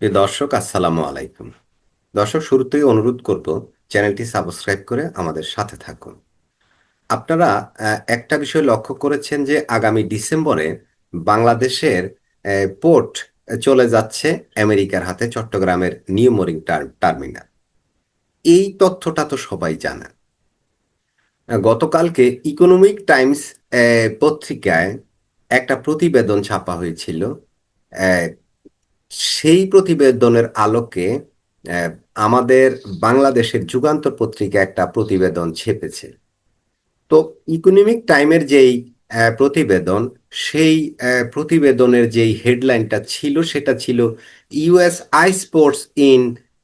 প্রিয় দর্শক, আসসালামু আলাইকুম। দর্শক, শুরুতেই অনুরোধ করব, চ্যানেলটি সাবস্ক্রাইব করে আমাদের সাথে থাকুন। আপনারা একটা বিষয় লক্ষ্য করেছেন যে আগামী ডিসেম্বরে বাংলাদেশের পোর্ট চলে যাচ্ছে আমেরিকার হাতে চট্টগ্রামের নিউ মোরিং টার্মিনাল। এই তথ্যটা তো সবাই জানেন। গতকালকে ইকোনমিক টাইমস পত্রিকায় একটা প্রতিবেদন ছাপা হয়েছিল সেই প্রতিবেদনের আলোকে আমাদের বাংলাদেশের যুগান্তর পত্রিকা একটা প্রতিবেদন ছেপেছে। তো ইকোনমিক টাইমের যেই প্রতিবেদন, সেই প্রতিবেদনের যেই হেডলাইনটা ছিল, সেটা ছিল US eyes ports in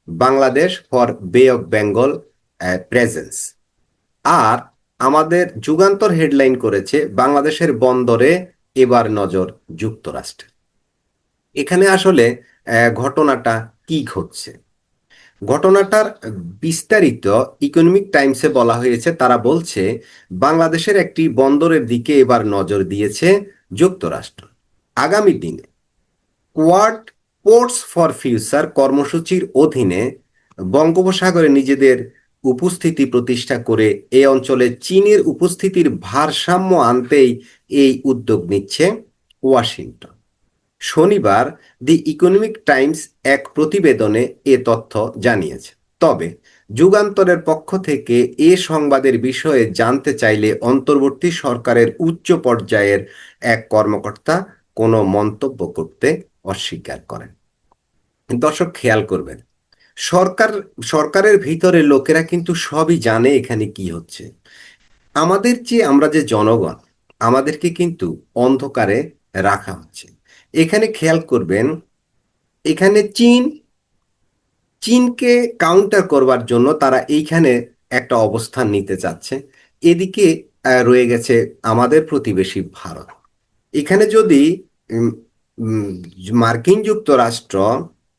Bangladesh for bay of Bengal presence আর আমাদের যুগান্তর হেডলাইন করেছে বাংলাদেশের বন্দরে এবার নজর যুক্তরাষ্ট্র এখানে আসলে ঘটনাটা কি ঘটছে? ঘটনাটার বিস্তারিত ইকোনমিক টাইমসে বলা হয়েছে, তারা বলছে, বাংলাদেশের একটি বন্দরের দিকে এবার নজর দিয়েছে যুক্তরাষ্ট্র। আগামী দিনে কোয়াড পোর্টস ফর ফিউচার কর্মসূচির অধীনে বঙ্গোপসাগরে নিজেদের উপস্থিতি প্রতিষ্ঠা করে এ অঞ্চলে চীনের উপস্থিতির ভারসাম্য আনতেই এই উদ্যোগ নিচ্ছে ওয়াশিংটন। শনিবার দি ইকোনমিক টাইমস এক প্রতিবেদনে এ তথ্য জানিয়েছে। তবে, যুগান্তরের পক্ষ থেকে এ সংবাদের বিষয়ে জানতে চাইলে অন্তর্বর্তী সরকারের উচ্চ পর্যায়ের এক কর্মকর্তা কোনো মন্তব্য করতে অস্বীকার করেন। দর্শক, খেয়াল করবেন, সরকার, সরকারের ভিতরে লোকেরা কিন্তু সবই জানে এখানে কি হচ্ছে। আমাদের যে আমরা যে জনগণ, আমাদেরকে কিন্তু অন্ধকারে রাখা হচ্ছে। এখানে খেয়াল করবেন, এখানে চীন, চীনকে কাউন্টার করবার জন্য তারা এইখানে একটা অবস্থান নিতে চাচ্ছে। এদিকে রয়ে গেছে আমাদের প্রতিবেশী ভারত। এখানে যদি মার্কিন যুক্তরাষ্ট্র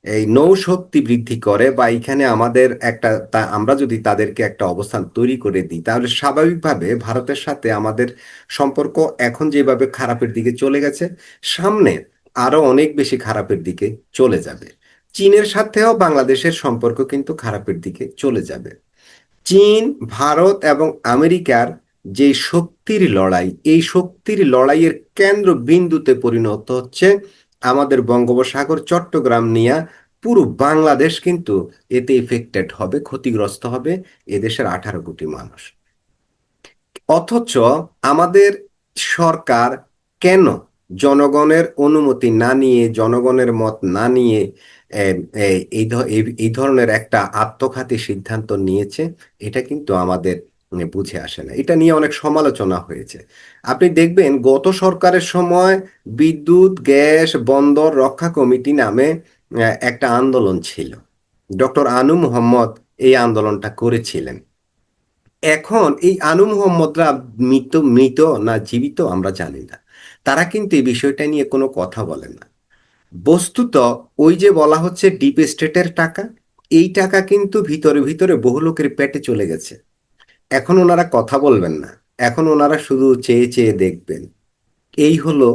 এই নৌশক্তি বৃদ্ধি করে বা এখানে আমাদের একটা আমরা যদি তাদেরকে একটা অবস্থান তৈরি করে দিই, তাহলে স্বাভাবিকভাবে ভারতের সাথে আমাদের সম্পর্ক এখন যেভাবে খারাপের দিকে চলে গেছে, সামনে আরও অনেক বেশি খারাপের দিকে চলে যাবে। চীনের সাথেও বাংলাদেশের সম্পর্ক কিন্তু খারাপের দিকে চলে যাবে। চীন, ভারত এবং আমেরিকার যে শক্তির লড়াই, এই শক্তির লড়াইয়ের কেন্দ্র বিন্দুতে পরিণত হচ্ছে আমাদের বঙ্গোপসাগর, চট্টগ্রাম নিয়ে পুরো বাংলাদেশ কিন্তু এতে এফেক্টেড হবে, ক্ষতিগ্রস্ত হবে এদেশের আঠারো কোটি মানুষ। অথচ আমাদের সরকার কেন জনগণের অনুমতি না নিয়ে, জনগণের মত না নিয়ে এই- এই ধরনের একটা আত্মঘাতী সিদ্ধান্ত নিয়েছে, এটা কিন্তু আমাদের বুঝে আসে না। এটা নিয়ে অনেক সমালোচনা হয়েছে। আপনি দেখবেন গত সরকারের সময় বিদ্যুৎ, গ্যাস, বন্দর রক্ষা কমিটি নামে একটা আন্দোলন ছিল। ডক্টর আনু মোহাম্মদ এই আন্দোলনটা করেছিলেন। এখন এই আনু মোহাম্মদরা মৃত মৃত না জীবিত আমরা জানি না। তারা কিন্তু এই বিষয়টা নিয়ে কোনো কথা বলে না। বস্তুত ওই যে বলা হচ্ছে ডিপ স্টেটের টাকা, এই টাকা কিন্তু ভিতরে ভিতরে বহু লোকের পেটে চলে গেছে। এখন ওনারা কথা বলবেন না। এখন ওনারা শুধু চেয়ে চেয়ে দেখবেন। এই হলো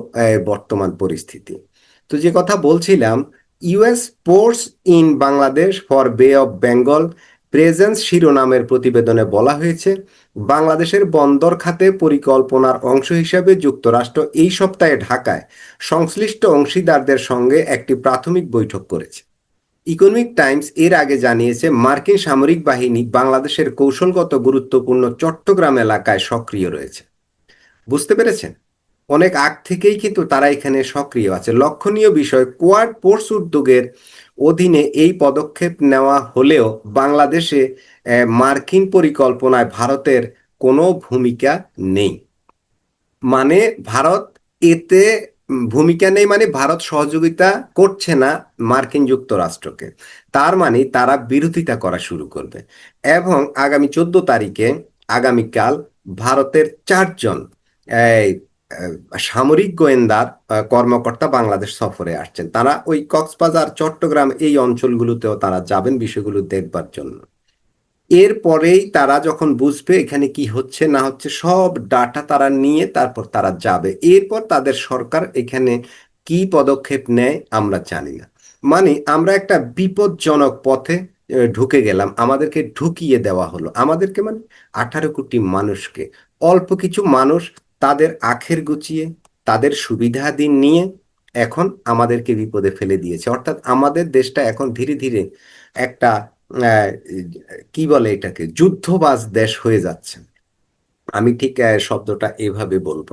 বর্তমান পরিস্থিতি। তো যে কথা বলছিলাম US ports in Bangladesh for bay of Bengal presence শিরোনামের প্রতিবেদনে বলা হয়েছে, বাংলাদেশের বন্দর খাতে পরিকল্পনার অংশ হিসেবে যুক্তরাষ্ট্র এই সপ্তাহে ঢাকায় সংশ্লিষ্ট অংশীদারদের সঙ্গে একটি প্রাথমিক বৈঠক করেছে। ইকোনমিক টাইমস এর আগে জানিয়েছে, মার্কিন সামরিক বাহিনী বাংলাদেশের কৌশলগত গুরুত্বপূর্ণ চট্টগ্রাম এলাকায় সক্রিয় রয়েছে। বুঝতে পেরেছেন? অনেক আগ থেকেই কিন্তু তারা এখানে সক্রিয় আছে। লক্ষণীয় বিষয়, কোয়াড পোর্টস উদ্যোগের অধীনে এই পদক্ষেপ নেওয়া হলেও বাংলাদেশে মার্কিন পরিকল্পনায় ভারতের কোনো ভূমিকা নেই। মানে ভারত এতে ভূমিকা নেই মানে ভারত সহযোগিতা করছে না মার্কিন যুক্তরাষ্ট্রকে। তার মানে তারা বিরোধিতা করা শুরু করবে। এবং আগামী চোদ্দ তারিখে, আগামীকাল ভারতের চারজন সামরিক গোয়েন্দার কর্মকর্তা বাংলাদেশ সফরে আসছেন। তারা ওই কক্সবাজার, চট্টগ্রাম এই অঞ্চলগুলোতেও তারা যাবেন বিষয়গুলো দেখবার জন্য। এরপরেই তারা যখন বুঝবে এখানে কি হচ্ছে না হচ্ছে, সব ডাটা তারা নিয়ে তারপর তারা যাবে। এরপর তাদের সরকার এখানে কি পদক্ষেপ নেয় আমরা জানি না। মানে আমরা একটা বিপজ্জনক পথে ঢুকে গেলাম। আমাদেরকে ঢুকিয়ে দেওয়া হলো। আমাদেরকে মানে আঠারো কোটি মানুষকে। অল্প কিছু মানুষ তাদের আখের গুছিয়ে, তাদের সুবিধাদি নিয়ে এখন আমাদেরকে বিপদে ফেলে দিয়েছে। অর্থাৎ আমাদের দেশটা এখন ধীরে ধীরে একটা কি বলে এটাকে, যুদ্ধবাজ দেশ হয়ে যাচ্ছে। আমি ঠিক শব্দটা এভাবে বলব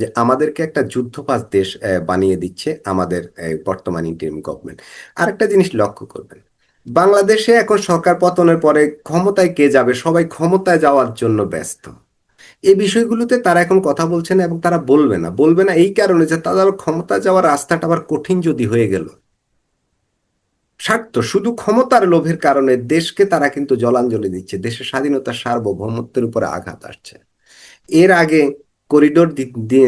যে আমাদেরকে একটা যুদ্ধবাজ দেশ বানিয়ে দিচ্ছে আমাদের বর্তমান ইন্টারিম গভর্নমেন্ট আরেকটা জিনিস লক্ষ্য করবেন, বাংলাদেশে এখন সরকার পতনের পরে ক্ষমতায় কে যাবে? সবাই ক্ষমতায় যাওয়ার জন্য ব্যস্ত। এই বিষয়গুলোতে তারা এখন কথা বলছে না এবং তারা বলবে না। বলবে না এই কারণে যে তাদের ক্ষমতা যাওয়ার রাস্তাটা আবার কঠিন যদি হয়ে গেল। স্বার্থ শুধু ক্ষমতার লোভের কারণে দেশকে তারা কিন্তু জলাঞ্জলি দিচ্ছে। দেশের স্বাধীনতার সার্বভৌমত্বের উপরে আঘাত আসছে। এর আগে করিডোর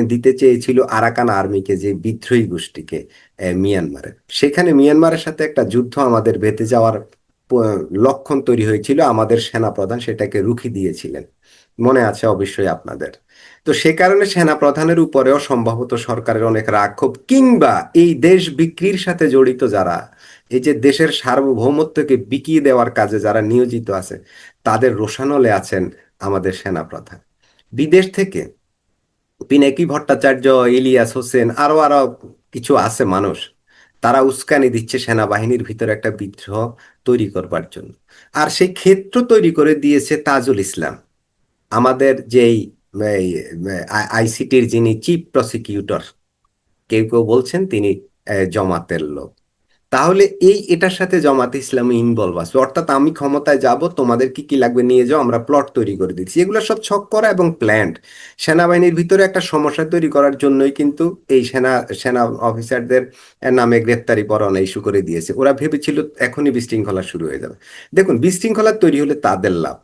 দিতে চেয়েছিল আরাকান আর্মিকে যে বিদ্রোহী গোষ্ঠীকে আহ, মিয়ানমারে সেখানে মিয়ানমারের সাথে একটা যুদ্ধ আমাদের বেঁধে যাওয়ার লক্ষণ তৈরি হয়েছিল। আমাদের সেনাপ্রধান সেটাকে রুখি দিয়েছিলেন। মনে আছে অবশ্যই আপনাদের। তো সে কারণে সেনাপ্রধানের উপরেও সম্ভবত সরকারের অনেক রাগ ক্ষোভ কিংবা এই দেশ বিক্রির সাথে জড়িত যারা, এই যে দেশের সার্বভৌমত্বকে বিকিয়ে দেওয়ার কাজে যারা নিয়োজিত আছে, তাদের রোষানলে আছেন আমাদের সেনাপ্রধান। বিদেশ থেকে পিনাকি ভট্টাচার্য, ইলিয়াস হোসেন, আরও আরও কিছু আছে মানুষ, তারা উস্কানি দিচ্ছে সেনাবাহিনীর ভিতরে একটা বিদ্রোহ তৈরি করবার জন্য। আর সেই ক্ষেত্র তৈরি করে দিয়েছে তাজুল ইসলাম। আমাদের যেই আইসিটির যিনি চিফ প্রসিকিউটর কেউ কেউ বলছেন তিনি জমাতের লোক। তাহলে এই, এটার সাথে জমাতে ইসলামী ইনভলভ আছে। অর্থাৎ আমি ক্ষমতায় যাব, তোমাদের কি কি লাগবে নিয়ে যাও, আমরা প্লট তৈরি করে দিচ্ছি। এগুলো সব ছক করা এবং প্ল্যান্ড সেনাবাহিনীর ভিতরে একটা সমস্যা তৈরি করার জন্যই কিন্তু এই সেনা সেনা অফিসারদের নামে গ্রেপ্তারি পরোয়ানা ইস্যু করে দিয়েছে। ওরা ভেবেছিল এখনই বিশৃঙ্খলা শুরু হয়ে যাবে। দেখুন, বিশৃঙ্খলা তৈরি হলে তাদের লাভ।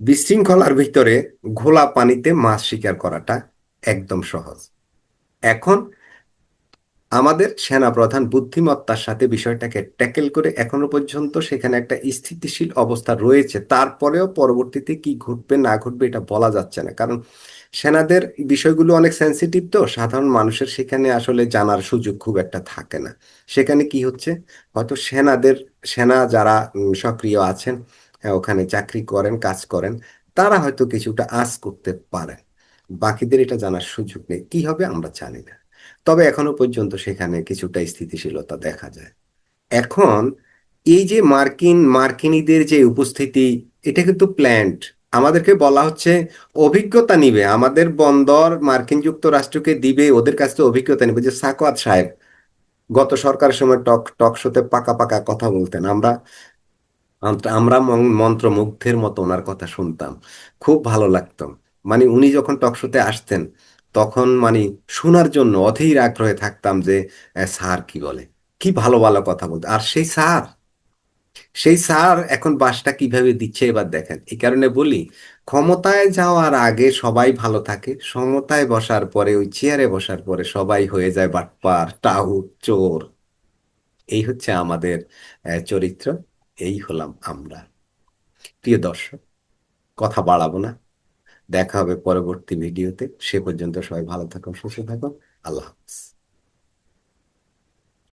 বিশৃঙ্খলার ভিতরে ঘোলা পানিতে মাছ শিকার করাটা একদম সহজ। এখন আমাদের সেনাপ্রধান বুদ্ধিমত্তার সাথে বিষয়টাকে ট্যাকেল করে এখনও পর্যন্ত সেখানে একটা স্থিতিশীল অবস্থা রয়েছে। তারপরেও পরবর্তীতে কি ঘটবে, না ঘটবে এটা বলা যাচ্ছে না। কারণ সেনাদের বিষয়গুলো অনেক সেন্সিটিভ তো, সাধারণ মানুষের সেখানে আসলে জানার সুযোগ খুব একটা থাকে না। সেখানে কি হচ্ছে? হয়তো সেনাদের, সেনা যারা সক্রিয় আছেন ওখানে চাকরি করেন, কাজ করেন, তারা হয়তো কিছুটা আঁচ করতে পারেন। বাকিদের এটা জানার সুযোগ নেই। কি হবে আমরা জানি না। তবে এখনও পর্যন্ত সেখানে কিছুটা স্থিতিশীলতা দেখা যায়। এখন এই যে মার্কিন, মার্কিনীদের যে উপস্থিতি, এটা কিন্তু প্ল্যান্ট আমাদেরকে বলা হচ্ছে অভিজ্ঞতা নিবে। আমাদের বন্দর মার্কিন যুক্তরাষ্ট্রকে দিবে, ওদের কাছ থেকে অভিজ্ঞতা নিবে। যে সাকওয়াত সাহেব, গত সরকারের সময় টক টক শোতে পাকা পাকা কথা বলতেন। আমরা আমরা মন- মন্ত্রমুগ্ধের মতো ওনার কথা শুনতাম। খুব ভালো লাগতো। মানে উনি যখন টকশোতে আসতেন, তখন মানে শোনার জন্য অধীর আগ্রহে থাকতাম যে স্যার কি বলে? কি ভালো ভালো কথা বলতে। আর সেই স্যার সেই স্যার এখন বাসটা কীভাবে দিচ্ছে এবার দেখেন। এই কারণে বলি, ক্ষমতায় যাওয়ার আগে সবাই ভালো থাকে ক্ষমতায় বসার পরে, ওই চেয়ারে বসার পরে সবাই হয়ে যায় বাটপার টাউট চোর। এই হচ্ছে আমাদের চরিত্র। এই হলাম আমরা। প্রিয় দর্শক, কথা বাড়াবো না। দেখা হবে পরবর্তী ভিডিওতে। সে পর্যন্ত সবাই ভালো থাকুন, সুস্থ থাকুন। আল্লাহ হাফিজ।